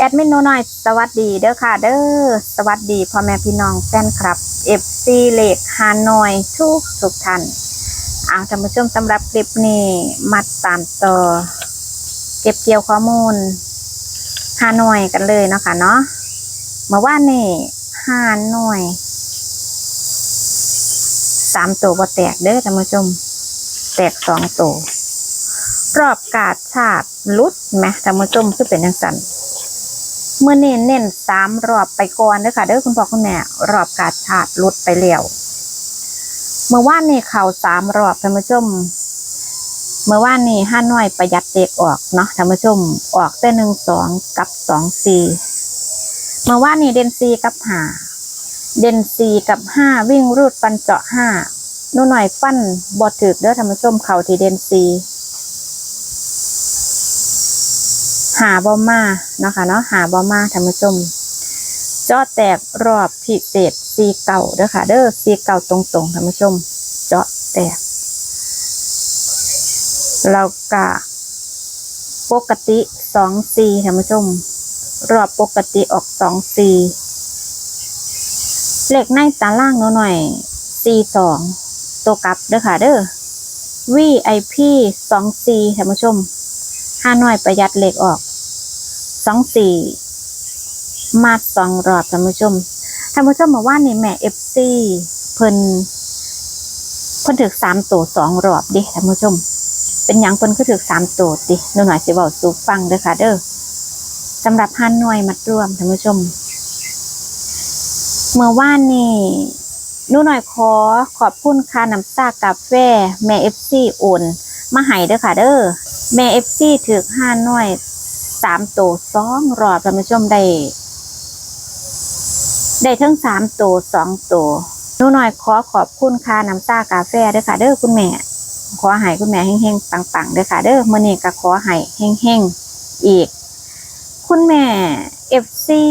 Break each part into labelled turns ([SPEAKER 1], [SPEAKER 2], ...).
[SPEAKER 1] แอดมินโนน้อยสวัสดีเด้อค่ะ เด้อสวัสดีพ่อแม่พี่น้องแฟนคลับเอฟซีเลกฮานอยทุกทุกท่านเอาท่านผู้ชมสำหรับคลิปนี้มาตามต่อ เก็บเกี่ยวข้อมูลฮานอยกันเลยเนาะค่ะเนาะเมื่อวานนี่ฮานอยสามตัวบ่แตกเด้อท่านผู้ชม แตกสองตัวรอบกาดชาติลุดไหมท่านผู้ชมคือเป็นจังสัน เมื่อเน้นเน้นสามรอบไปก่อนเด้อค่ะเด้อคุณพ่อคุณแม่รอบกาชาติลุดไปแล้วเมื่อวานนี่เข่าสามรอบท่านผู้ชม เมื่อวานนี่ห้าน้อยประหยัดเด็กออกเนาะท่านผู้ชมออกแต่หนึ่งสองกับสองสี่เมื่อวานนี่เดนซีกับหาเดนซีกับห้าวิ่งรูดฟันเจาะห้านู่นหน่อยฟันบอดถึกเด้อท่านผู้ชมเข่าที่เดนซี หาบอมาเนาะคะเนาะหาบอมาท่านผู้ชมเจาะแตกรอบพิเศษซีเก่าเด้อค่ะ เด้อซีเก่าตรงๆท่านผู้ชม เจาะแตกเรากะปกติสองซีท่านผู้ชม รอบปกติออกสองซีเหลขในตารางเนาะหน่อยซีสองตัวกลับเด้อค่ะ เด้อ VIP สองซีท่านผู้ชมห้าน้อยประหยัดเหล็กออก สองสี่มาสองรอบท่านผู้ชมท่านผู้ชมมาว่านี่แม่เอฟซีเพิ่นเพิ่นถึกสามตัวสองรอบดิท่านผู้ชม เป็นหยังเพิ่นคือถึกสามตัวดิหนูหน่อยสิบอกสูฟังเด้อค่ะ เด้อสำหรับห้าน้อยมัดรวมท่านผู้ชม เมื่อว่านนี่หนูหน่อยขอขอบคุณค่าน้ำตากาแฟแม่เอฟซีโอนมาให้เด้อค่ะ เด้อแม่เอฟซีถือห้าน่วย สามตัวสองรอบท่านผู้ชมได้ ได้ทั้งสามตัวสองตัวนูหน่อยขอขอบคุณค่าน้ำตากาแฟด้วยค่ะ เด้อคุณแม่ ขอให้คุณแม่เฮงๆปังๆด้วยค่ะ เด้อมื่อนี้ก็ขอให้เฮงๆอีก คุณแม่เอฟซี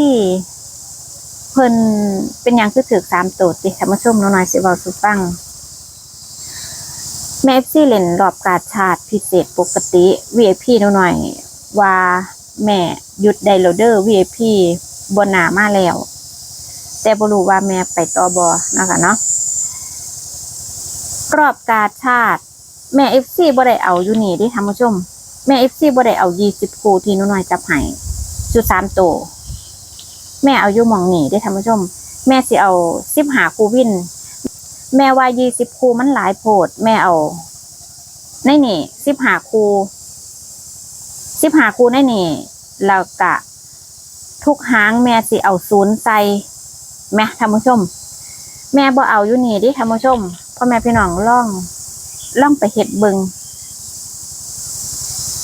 [SPEAKER 1] เพิ่นเป็นยังคือถือสามตัวติท่านผู้ชมนูหน่อยสิเว้าสุฟังแม่เอฟซีเล่นรอบกาชาติพิเศษปกติ VIP หน่อยว่า แม่หยุดไดโลเดอร์ VIP บนหนามาแล้ว แต่บรู้ว่าแม่ไปต่อบอนะคะเนาะรอบกาชาติ แม่เอฟซีบ่ได้เอาอยู่นี่ที่ท่านผู้ชม แม่เอฟซีบ่ได้เอายี่สิบคู่ที่หน้อยจับให้จุดสามตัวแม่เอาอยู่มองนี่ที่ท่านผู้ชม แม่สิเอาสิบหาคูวิน แม่ว่ายี่สิบคูมันหลายโพด แม่เอา ในนี่สิบหาคู สิบหาคูในนี่แล้วกะทุกหางแม่สิเอาศูนย์ใส่แม่ท่านผู้ชม แม่บ่เอาอยู่นี่ดิท่านผู้ชมพ่อแม่พี่น้องล่องล่องไปเห็ดบิง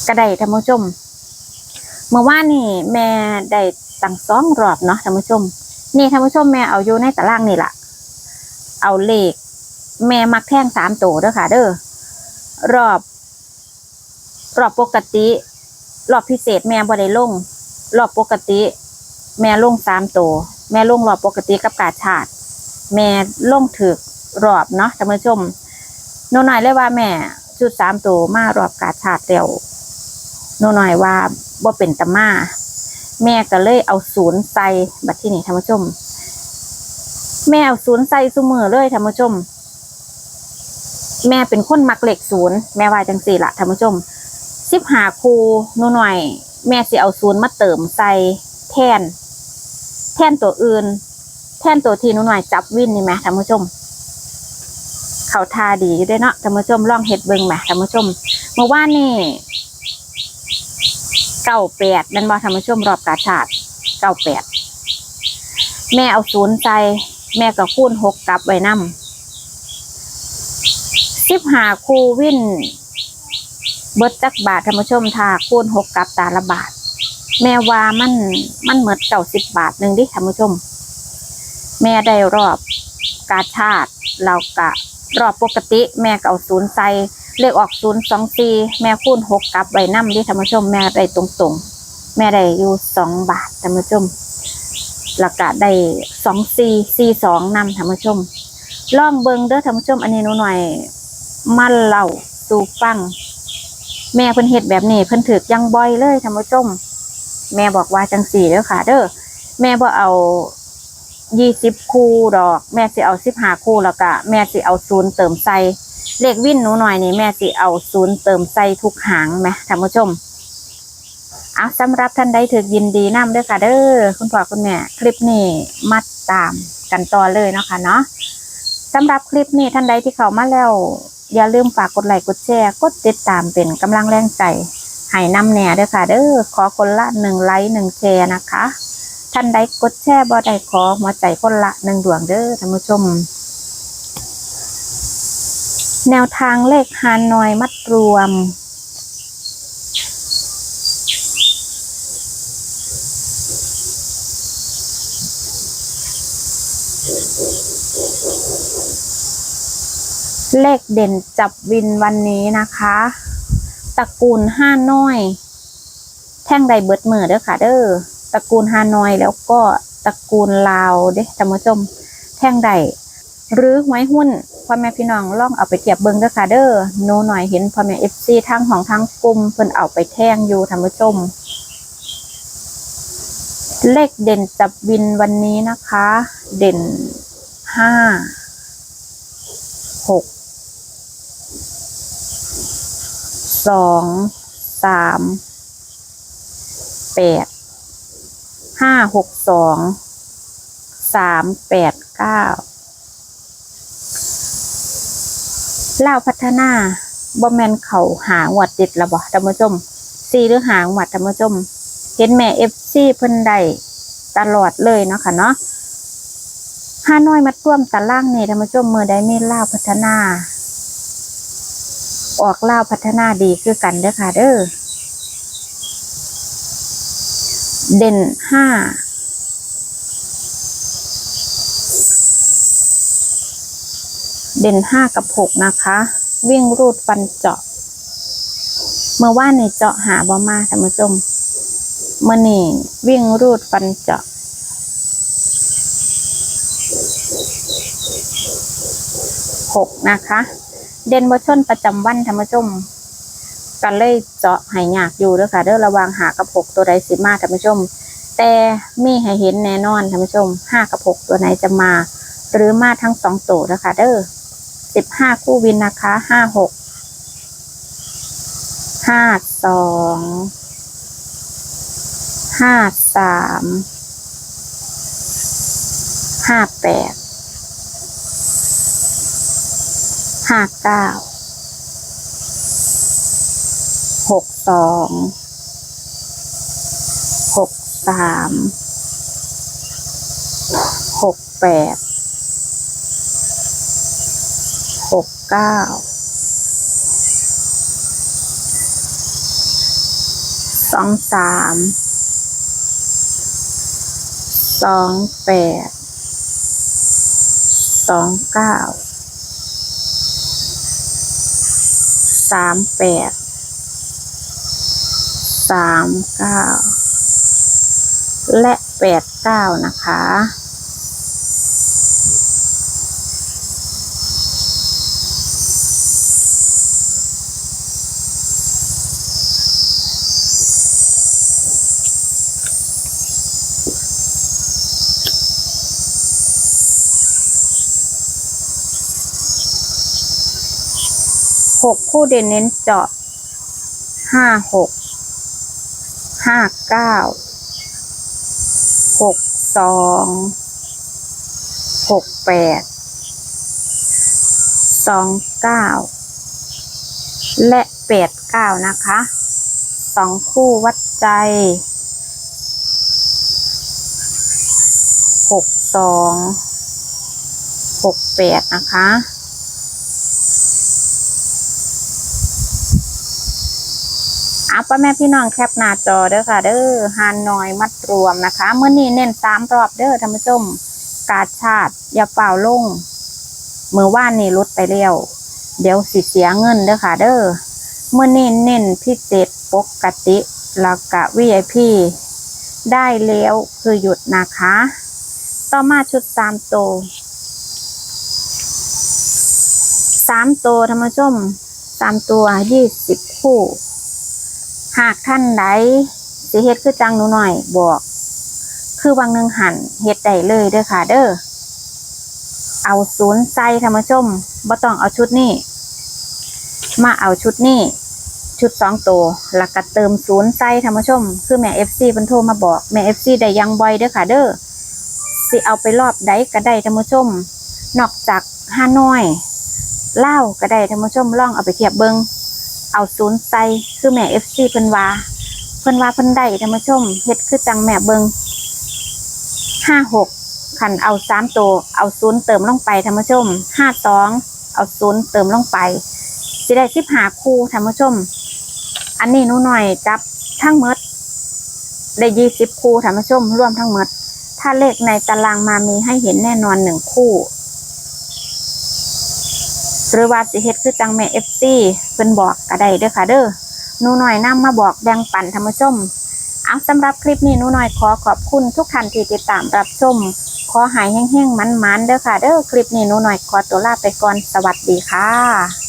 [SPEAKER 1] กระไดท่านผู้ชม เมื่อวานนี่ แม่ได้ตั้งสองรอบเนาะท่านผู้ชม นี่ท่านผู้ชมแม่เอาอยู่ในตารางนี่ละเอาเลข แม่มักแท่งสามตัวเด้อค่ะ เด้อรอบ รอบปกติ รอบพิเศษแม่บ่ได้ลง รอบปกติ แม่ลงสามตัวแม่ลงรอบปกติกับกาชาติ แม่ลงถึกรอบเนาะท่านผู้ชมโนหน่อยเลยว่าแม่ชุดสามตัวมารอบกาชาติเร็วโนหน่อยว่าบ่เป็นตะมาแม่ก็เลยเอาศูนย์ใส่บัดที่นี่ท่านผู้ชม แม่เอาศูนย์ใส่ซุมือเลยท่านผู้ชม แม่เป็นคนมักเหล็กศูนย์แม่ว่าจังสี่ละท่านผู้ชม สิบหาคูหนูหน่อย แม่สิเอาศูนย์มาเติมใส่แทน แทนตัวอื่น แทนตัวที่หนูหน่อยจับวินนี่ไหมท่านผู้ชม เขาทาดีอยู่ด้วยเนาะท่านผู้ชมลองเห็ดเบิ่งไหมท่านผู้ชมเมื่อวานนี่เก้าแปดนั่นบ่ท่านผู้ชมรอบกาชาติเก้าแปดแม่เอาศูนย์ใส่แม่ก็คูณหกกลับไว้นำสิบหาคูวิน เบิดจักบาทท่านผู้ชมถ้าคูณหกกับตาละบาท แม่ว่ามันมันเหมือนเก่าสิบบาทหนึ่งดิท่านผู้ชม แม่ได้รอบกาชาติเรากะรอบปกติ แม่ก็เอาศูนย์ใส่เลขออกศูนย์สองสีแม่คูณหกกับไว้นำดิท่านผู้ชมแม่ได้ตรงๆ แม่ได้อยู่สองบาทท่านผู้ชมแล้วก็ได้สองซีซีสองนำท่านผู้ชม ลองเบิงเด้อท่านผู้ชม อันนี้หนูหน่อยมาเล่าสู่ฟัง แม่เพิ่นเฮ็ดแบบนี้เพิ่นถือยังบ่อยเลยท่านผู้ชมแม่บอกว่าจังสี่เด้อค่ะ เด้อแม่บ่เอายี่สิบคู่ดอก แม่สิเอาสิบห้าคู่แล้วก็แม่สิเอาศูนย์เติมใส่เลขวิ่นหนูหน่อยนี่แม่สิเอาศูนย์เติมใส่ทุกหางไหมท่านผู้ชมเอาสำหรับท่านใดถือยินดีนำเด้อค่ะ เด้อคุณพ่อคุณแม่คลิปนี้มัดตามกันต่อเลยเนาะคะเนาะสำหรับคลิปนี้ท่านใดที่เข้ามาแล้ว อย่าลืมฝากกดไลค์กดแชร์กดติดตามเป็นกำลังแรงใจให้นำแหน่เด้อค่ะ เด้อขอคนละหนึ่งไลค์หนึ่งแชร์นะคะ ท่านใดกดแชร์บอได้ขอหัวใจคนละหนึ่งดวงเด้อท่านผู้ชม แนวทางเลขฮานอยมัดรวม เลขเด่นจับวินวันนี้นะคะ ตระกูลห้าน้อย แท่งใดเบิดมือเด้อค่ะเด้อตระกูลฮานอยแล้วก็ตระกูลลาวเด้ท่านผู้ชมแท่งใดหรือหวยหุ้นพ่อแม่พี่น้องลองเอาไปเทียบเบิ่งเด้อค่ะเด้อโนหน่อยเห็นพ่อแม่เอฟซีทั้งของทั้งกลุ่มเพิ่นเอาไปแท่งอยู่ท่านผู้ชมเลขเด่นจับวินวันนี้นะคะ เด่นห้าหก สองสามแปดห้าหกสองสามแปดเก้าเล่าพัฒนาบ่แมนเขาหาหวดติดละบ่ท่านผู้ชมซีหรือหางหวัดท่านผู้ชมเห็นแม่เอฟซีเพิ่นได้ตลอดเลยเนาะค่ะเนาะห้าน้อยมาท่วมตะล่างนี่ท่านผู้ชมมือได้มีเล่าพัฒนา ออกเล่าพัฒนาดีคือกันเด้อค่ะ เด้อเด่นห้าเด่นห้ากับหกนะคะ วิ่งรูดฟันเจาะ เมื่อว่านในเจาะหาบ่มาท่านผู้ชมเมื่อนี่วิ่งรูดฟันเจาะหกนะคะ เด่นบชนประจำวันท่านผู้ชมกันเลยเจาะห้ยากอยู่เด้อค่ะเด้อระวังหากับหกตัวใดสิมาท่านผู้ชม แต่มีให้เห็นแน่นอนท่านผู้ชมห้ากับหกตัวไหนจะมา หรือมาทั้งสองตัวนะคะเด้อสิบห้าคู่วินนะคะห้าหกห้าสองห้าสามห้าแปด ห้าเก้าหกสองหกสามหกแปดหกเก้าสองสามสองแปดสองเก้าามแปดสามเก้าและแปดเก้านะคะ หกคู่เด่นเน้นเจาะห้าหกห้าเก้าหกสองหกแปดสองเก้าและแปดเก้านะคะสองคู่วัดใจหกสองหกแปดนะคะ เอาป้าแม่พี่น้องแคปหน้าจอเด้อค่ะ เด้อฮานนอยมัดรวมนะคะเมื่อนี้เน้นสามรอบเด้อท่านผู้ชม กาชาติอย่าเป่าลงมือว่านนี่ลดไปแล้ว เดี๋ยวสิเสียเงินเด้อค่ะ เด้อเมื่อนี้เน้นพิเศษปกติแล้วก็ VIP ได้แล้วคือหยุดนะคะ ต่อมาชุดสามตัวสามตัวท่านผู้ชมสามตัวยี่สิบคู่ หากท่านใดสิเฮ็ดคือจังหนูหน่อยบอก คือวังหนึ่งหันเฮ็ดได้เลยเด้อค่ะ เด้อเอาศูนย์ใส่ธรรมชมบ่ต้องเอาชุดนี้ มาเอาชุดนี้ ชุดสองตัวแล้วก็เติมศูนย์ใส่ธรรมชม คือแม่เอฟซีเพิ่นโทรมาบอกแม่เอฟซีได้ยังบ่อยเด้อค่ะ เด้อสิเอาไปรอบใดก็ได้ธรรมชม นอกจากห้าน้อยเล่าก็ได้ธรรมชมลองเอาไปเทียบเบิง เอาศูนย์ใส่คือแม่เอฟซีเพิ่นว่าเพิ่นว่าเพิ่นได้ท่านผู้ชมเฮ็ดคือจังแม่เบิงห้าหกขันเอาสามตัวเอาศูนย์เติมลงไปท่านผู้ชมห้าสองเอาศูนย์เติมลงไปสิได้สิบหาคู่ท่านผู้ชม อันนี้นูหน่อยจับทั้งหมดได้ยี่สิบคู่ท่านผู้ชมร่วมทั้งหมดถ้าเลขในตารางมามีให้เห็นแน่นอนหนึ่งคู่ หรือว่าสิเฮ็ดคือจังแม่เอฟซีเพิ่นบอกก็ได้เด้อค่ะเด้อหนูหน่อยนำมาบอกแบ่งปันธรรมชมเอาสำหรับคลิปนี้หนูหน่อยขอขอบคุณทุกท่านที่ติดตามรับชมขอหายแห้งๆมันๆเด้อค่ะ เด้อคลิปนี้หนูหน่อยขอตัวลาไปก่อนสวัสดีค่ะ